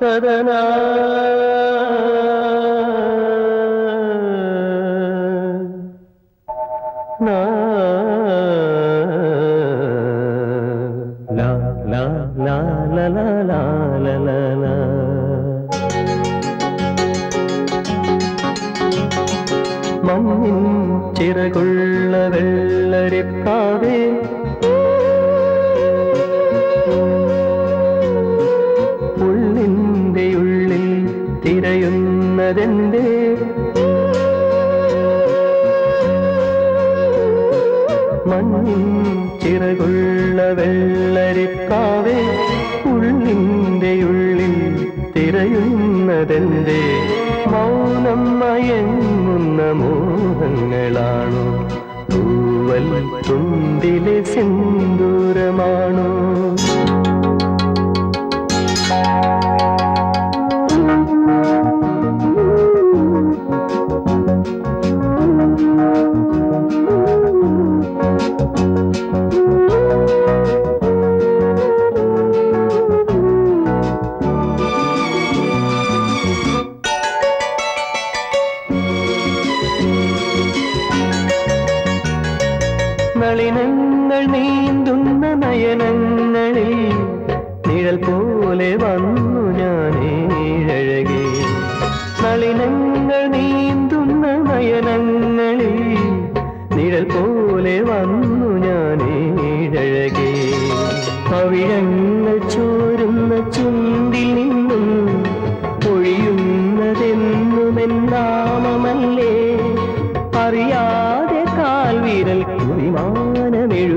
ಸದನಾ മണ്ണിൻ ചിറകുള്ള വെള്ളരിക്കാവേ ഉള്ളിന്റെ ഉള്ളിൽ തിരയുന്നതെന്തേ? മണ്ണിൻ ചിറകുള്ള വെള്ളരിപ്പാവേ. ഉള്ളിന്റെ ഉള്ളിൽ തിരയുന്നതെന്തേ? മൗനം മയങ്ങുന്ന മോഹങ്ങളാണോ? തുണ്ടിലെ സിന്ദൂരമാണോ? നളിനങ്ങൾ നീന്തുന്ന നയനങ്ങളിൽ നിഴൽ പോലെ വന്നു ഞാൻ ഏഴഴകേ. നളിനങ്ങൾ നീന്തുന്ന നയനങ്ങളിൽ നിഴൽ പോലെ വന്നു ഞാൻ ഏഴഴകേ. പവിഴങ്ങൾ ചോരുന്ന വിരൽ കുറിമാനമെഴുതുന്നുവോ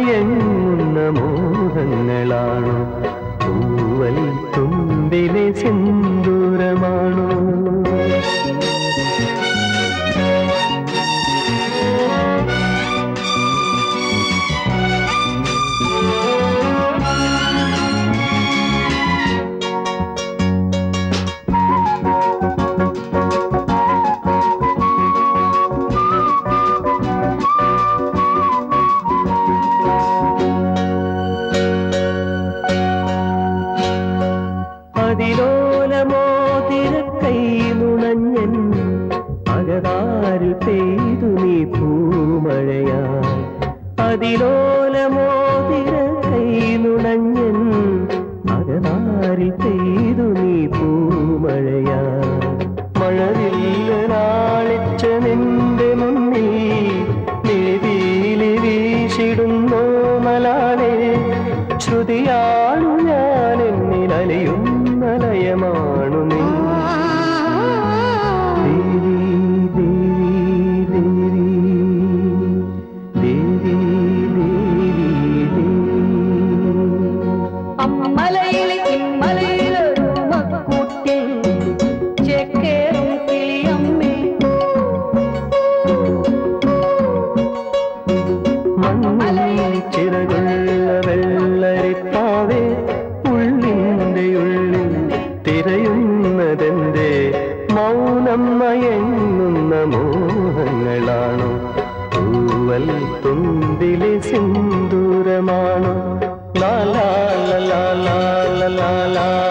മയങ്ങുന്ന മോഹങ്ങളാണോ പൂവൽ തുമ്പിലെ സിന്ദൂരമാണോ? അതിലോലമോതിര കൈനുണഞ്ഞൻ അകനാരിൽ പെയ്തു നീ പൂമഴയാ. മഴവില്ല നാളിച്ച നിന്റെ മുന്നിൽ നീതിയിലെ വീശിടുന്നു മലാളെ ശ്രുതിയാ തുമ്പിലെ സിന്ദൂരമാണോ? ലാലാ ലാലാ ലാലാ